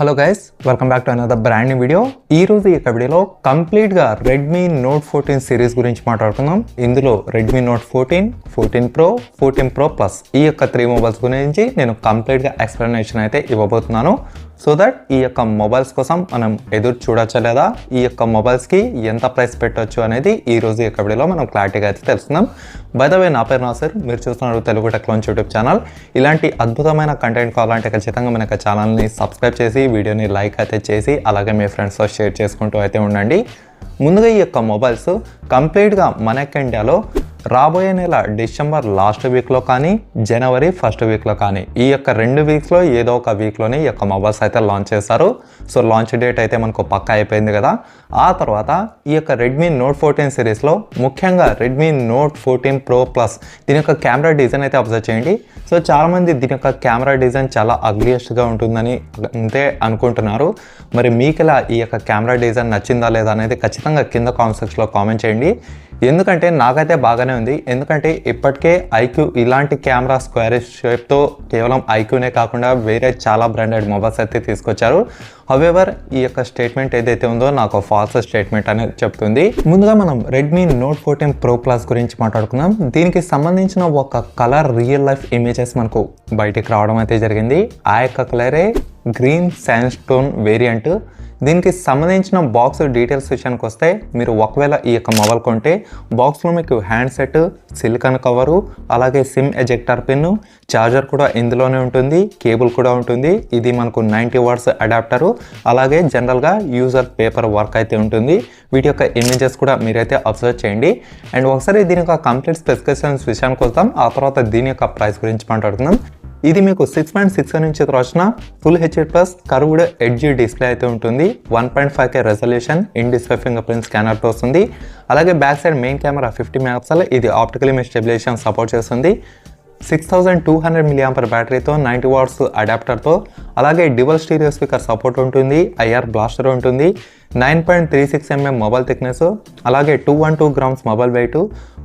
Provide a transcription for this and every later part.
Hello guys welcome back to another brand new video ఈ రోజు ఈ యొక్క వీడియోలో కంప్లీట్గా రెడ్మీ నోట్ ఫోర్టీన్ సిరీస్ గురించి మాట్లాడుకుందాం. ఇందులో Redmi Note fourteen fourteen Pro fourteen Pro Plus ఈ యొక్క త్రీ మొబైల్స్ గురించి నేను కంప్లీట్గా ఎక్స్ప్లెనేషన్ అయితే ఇవ్వబోతున్నాను. సో దట్ ఈ యొక్క మొబైల్స్ కోసం మనం ఎదురు చూడొచ్చా లేదా? ఈ యొక్క మొబైల్స్కి ఎంత ప్రైస్ పెట్టవచ్చు అనేది ఈ రోజు ఈ యొక్క వీడియోలో మనం క్లారిటీగా అయితే తెలుసుకుందాం. బై ద వే నా పేరు నాసర్. మీరు చూస్తున్నారు తెలుగు టెక్లోన్స్ యూట్యూబ్ ఛానల్. ఇలాంటి అద్భుతమైన కంటెంట్ కావాలంటే ఖచ్చితంగా మన యొక్క ఛానల్ని సబ్స్క్రైబ్ చేసి వీడియోని లైక్ అయితే చేసి అలాగే మీ ఫ్రెండ్స్తో షేర్ చేసుకుంటూ అయితే ఉండండి. ముందుగా ఈ యొక్క మొబైల్స్ కంప్లీట్గా మన యొక్క ఇండియాలో రాబోయే నెల డిసెంబర్ లాస్ట్ వీక్లో కానీ జనవరి ఫస్ట్ వీక్లో కానీ ఈ యొక్క రెండు వీక్స్లో ఏదో ఒక వీక్లోనే ఈ యొక్క మొబైల్స్ అయితే లాంచ్ చేస్తారు సో లాంచ్ డేట్ అయితే మనకు పక్క అయిపోయింది కదా. ఆ తర్వాత ఈ యొక్క రెడ్మీ నోట్ ఫోర్టీన్ సిరీస్లో ముఖ్యంగా Redmi Note fourteen Pro Plus దీని యొక్క కెమెరా డిజైన్ అయితే అబ్జర్వ్ చేయండి. సో చాలామంది దీని యొక్క కెమెరా డిజైన్ చాలా అగ్లియస్ట్గా ఉంటుందని అంతే అనుకుంటున్నారు. మరి మీకు ఇలా ఈ యొక్క కెమెరా డిజైన్ నచ్చిందా లేదా అనేది ఖచ్చితంగా కింద కామెంట్ సెక్షన్లో కామెంట్ చేయండి. ఎందుకంటే నాకైతే బాగానే ఉంది. ఎందుకంటే ఇప్పటికే ఐక్యూ ఇలాంటి కెమెరా స్క్వేర్ షేప్తో కేవలం ఐక్యూనే కాకుండా వేరే చాలా బ్రాండెడ్ మొబైల్స్ అయితే తీసుకొచ్చారు. హవెవర్ ఈ యొక్క స్టేట్మెంట్ ఏదైతే ఉందో నాకు ఫాల్స్ స్టేట్మెంట్ అనేది చెప్తుంది. ముందుగా మనం Redmi Note fourteen Pro Plus గురించి మాట్లాడుకుందాం. దీనికి సంబంధించిన ఒక కలర్ రియల్ లైఫ్ ఇమేజెస్ మనకు బయటికి రావడం అయితే జరిగింది. ఆ యొక్క కలరే గ్రీన్ శాండ్ స్టోన్ వేరియంట్ దీనికి సంబంధించిన బాక్స్ డీటెయిల్స్ విషయానికి వస్తే మీరు ఒకవేళ ఈ యొక్క మొబైల్ కొంటే బాక్స్లో మీకు హ్యాండ్సెట్ సిలికాన్ కవరు అలాగే సిమ్ ఎజెక్టర్ పిన్ చార్జర్ కూడా ఇందులోనే ఉంటుంది కేబుల్ కూడా ఉంటుంది. ఇది మనకు నైంటీ వాట్స్ అడాప్టరు అలాగే జనరల్గా యూజర్ పేపర్ వర్క్ అయితే ఉంటుంది. వీటి యొక్క ఇమేజెస్ కూడా మీరైతే అబ్జర్వ్ చేయండి. అండ్ ఒకసారి దీని యొక్క కంప్లీట్ స్పెసిఫికేషన్స్ విషయానికి వస్తాం ఆ తర్వాత దీని యొక్క ప్రైస్ గురించి మాట్లాడుకుందాం. ఇది మీకు సిక్స్ పాయింట్ సిక్స్ నుంచి వచ్చిన full HD plus curved edge display అయితే ఉంటుంది. One point five K resolution in display finger print స్కానర్తో వస్తుంది. అలాగే back side main camera fifty megapixel ఇది ఆప్టికల్ ఇమేజ్ స్టెబిలేషన్ సపోర్ట్ చేస్తుంది. Six thousand two hundred milliampere బ్యాటరీతో ninety watts అడాప్టర్తో అలాగే dual stereo speaker support ఉంటుంది IR blaster ఉంటుంది. Nine point three six mm mobile thickness అలాగే two one two grams mobile weight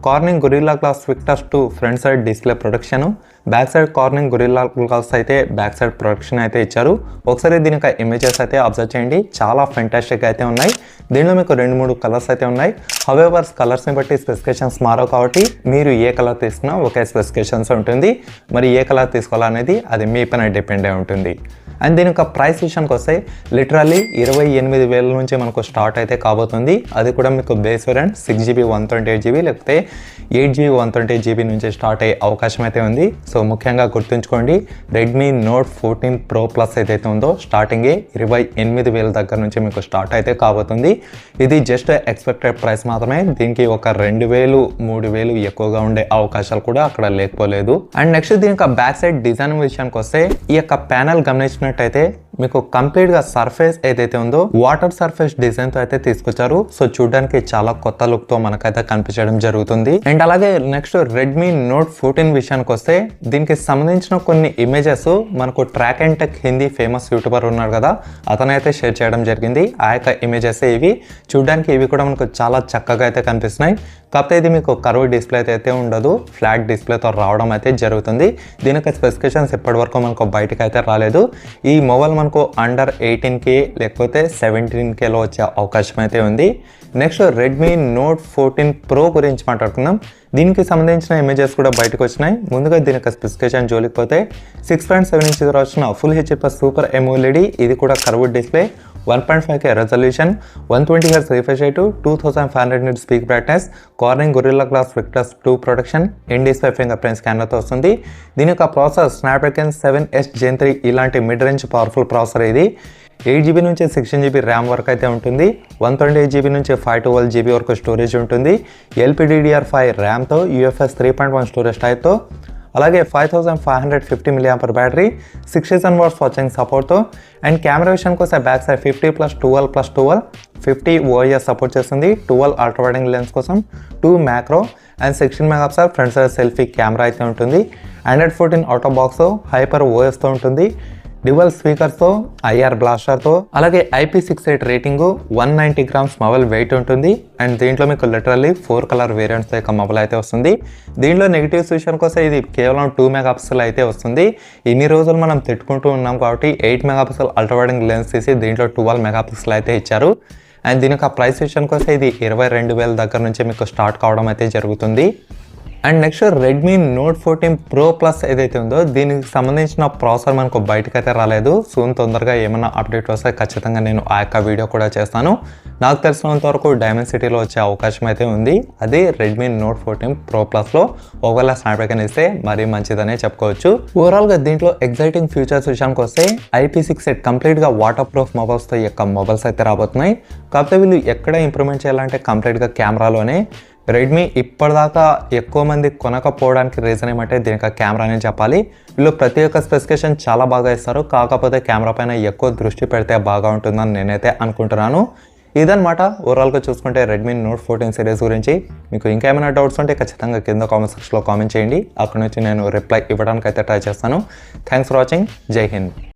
Corning Gorilla Glass Victus two front side display protection back side Corning Gorilla Glass అయితే back side production అయితే ఇచ్చారు. ఒకసారి దీని యొక్క images అయితే observe చేయండి. చాలా ఫెంటాస్టిక్ అయితే ఉన్నాయి. దీనిలో మీకు రెండు మూడు కలర్స్ అయితే ఉన్నాయి. హవేవర్స్ కలర్స్ని బట్టి స్పెసిఫికేషన్స్ మారవు కాబట్టి మీరు ఏ కలర్ తీసుకున్నా ఒకే స్పెసిఫికేషన్స్ ఉంటుంది. మరి ఏ కలర్ తీసుకోవాలనేది అది మీ పైన డిపెండ్ అయి ఉంటుంది. అండ్ దీని యొక్క ప్రైస్ విషయానికి వస్తే లిటరల్లీ ఇరవై ఎనిమిది వేల నుంచి మనకు స్టార్ట్ అయితే కాబోతుంది. అది కూడా మీకు base variant six GB one twenty eight GB లేకపోతే eight GB one twenty eight GB నుంచి స్టార్ట్ అయ్యే అవకాశం అయితే ఉంది. సో ముఖ్యంగా గుర్తుంచుకోండి Redmi Note fourteen Pro Plus ఏదైతే ఉందో స్టార్టింగే ఇరవై ఎనిమిది వేల దగ్గర నుంచి మీకు స్టార్ట్ అయితే కాబోతుంది. ఇది జస్ట్ ఎక్స్పెక్టెడ్ ప్రైస్ మాత్రమే. దీనికి ఒక రెండు వేలు మూడు వేలు ఎక్కువగా ఉండే అవకాశాలు కూడా అక్కడ లేకపోలేదు. అండ్ నెక్స్ట్ దీని యొక్క బ్యాక్ సైడ్ డిజైన్ విషయానికి వస్తే ఈ యొక్క ప్యానల్ గమనించినట్టయితే మీకు కంప్లీట్గా సర్ఫేస్ ఏదైతే ఉందో వాటర్ సర్ఫేస్ డిజైన్తో అయితే తీసుకొచ్చారు. సో చూడడానికి చాలా కొత్త లుక్తో మనకైతే కనిపించడం జరుగుతుంది. అండ్ అలాగే నెక్స్ట్ రెడ్మీ నోట్ ఫోర్టీన్ విషయానికి వస్తే దీనికి సంబంధించిన కొన్ని ఇమేజెస్ మనకు Trakin Tech Hindi famous YouTuber ఉన్నారు కదా అతనైతే షేర్ చేయడం జరిగింది. ఆ యొక్క ఇమేజెస్ ఇవి. చూడడానికి ఇవి కూడా మనకు చాలా చక్కగా అయితే కనిపిస్తున్నాయి. కాకపోతే ఇది మీకు కర్వ్ డిస్ప్లే అయితే ఉండదు. ఫ్లాట్ డిస్ప్లేతో రావడం అయితే జరుగుతుంది. దీని యొక్క స్పెసిఫికేషన్స్ ఇప్పటి వరకు మనకు బయటకు అయితే రాలేదు. ఈ మొబైల్ మనకు అండర్ ఎయిటీన్ కే లేకపోతే సెవెంటీన్ కేలో వచ్చే అవకాశం అయితే ఉంది. Next Redmi Note fourteen Pro గురించి మాట్లాడుకుందాం. దీనికి సంబంధించిన ఇమేజెస్ కూడా బయటకు వచ్చినాయి. ముందుగా దీని యొక్క స్పెసిఫికేషన్ జోలికి పోతే సిక్స్ పాయింట్ సెవెన్ ఇంచ్ వచ్చిన ఫుల్ హెచ్ సూపర్ ఎమోలెడి ఇది కూడా curved display one point five K resolution one twenty hertz refresh rate two thousand five hundred nits peak brightness Corning Gorilla Glass Victus two protection in display finger print స్కానర్తో వస్తుంది. దీని యొక్క process Snapdragon seven S gen three ఇలాంటి mid range powerful processor ఇది. Eight GB నుంచి sixteen GB RAM వరకు అయితే ఉంటుంది. One twenty eight GB నుంచి ఫైవ్ ట్వెల్వ్ జీబీ వరకు స్టోరేజ్ ఉంటుంది. LPDDR five ర్యామ్తో UFS three point one storage టైప్తో అలాగే five thousand five hundred fifty milliampere battery sixty seven watts watching సపోర్ట్తో and camera విషయానికి వస్తే back side fifty plus twelve plus twelve fifty OIS support చేస్తుంది. Twelve అల్ట్రావైడింగ్ lens కోసం two macro and sixteen megapixel front side selfie camera అయితే ఉంటుంది. Hundred fourteen out of box Hyper ఓఎస్తో ఉంటుంది. Dual స్పీకర్తో IR బ్లాస్టర్తో అలాగే IP six eight rating one ninety grams mobile weight ఉంటుంది. And దీంట్లో మీకు లిటరల్లీ ఫోర్ కలర్ వేరియంట్స్ యొక్క మొబైల్ అయితే వస్తుంది. దీంట్లో నెగిటివ్స్ విషయానికి వస్తే ఇది కేవలం టూ మెగా పిక్సెల్ అయితే వస్తుంది. ఇన్ని రోజులు మనం తిట్టుకుంటూ ఉన్నాం కాబట్టి eight megapixel ultrawide angle lens తీసి దీంట్లో ట్వెల్వ్ మెగా పిక్సెల్ అయితే ఇచ్చారు. అండ్ దీని యొక్క ప్రైస్ విషయానికి వస్తే ఇది ఇరవై రెండు వేల దగ్గర నుంచి మీకు స్టార్ట్ కావడం అయితే జరుగుతుంది. And next Redmi Note fourteen Pro Plus ఏదైతే ఉందో దీనికి సంబంధించిన ప్రాసెసర్ మనకు బయటకైతే అయితే రాలేదు. సూన్ తొందరగా ఏమైనా అప్డేట్ వస్తే ఖచ్చితంగా నేను ఆ యొక్క వీడియో కూడా చేస్తాను. నాకు తెలిసినంత వరకు డైమండ్ సిటీలో వచ్చే అవకాశం అయితే ఉంది. అది రెడ్మీ నోట్ ఫోర్టీన్ ప్రో ప్లస్లో ఒకవేళ స్నాప్డ్రాగన్ ఇస్తే మరీ మంచిదనే చెప్పుకోవచ్చు. ఓవరాల్గా దీంట్లో ఎగ్జైటింగ్ ఫ్యూచర్స్ విషయానికి వస్తే ఐపీ సిక్స్ సెట్ కంప్లీట్గా వాటర్ ప్రూఫ్ మొబైల్స్తో ఈ యొక్క మొబైల్స్ అయితే రాబోతున్నాయి. కాకపోతే వీళ్ళు ఎక్కడ ఇంప్రూవ్మెంట్ చేయాలంటే కంప్లీట్గా కెమెరాలోనే రెడ్మీ ఇప్పటిదాకా ఎక్కువ మంది కొనకపోవడానికి రీజన్ ఏమంటే దీనికి కెమెరా అని చెప్పాలి. వీళ్ళు ప్రతి ఒక్క స్పెసిఫికేషన్ చాలా బాగా ఇస్తారు. కాకపోతే కెమెరా పైన ఎక్కువ దృష్టి పెడితే బాగా ఉంటుందని నేనైతే అనుకుంటున్నాను. ఇదనమాట ఓవరాల్గా చూసుకుంటే రెడ్మీ నోట్ ఫోర్టీన్ సిరీస్ గురించి. మీకు ఇంకా ఏమైనా డౌట్స్ ఉంటే ఖచ్చితంగా కింద కామెంట్ సెక్షన్లో కామెంట్ చేయండి. అక్కడ నుంచి నేను రిప్లై ఇవ్వడానికి అయితే ట్రై చేస్తాను. థ్యాంక్స్ ఫర్ వాచింగ్ జై హింద్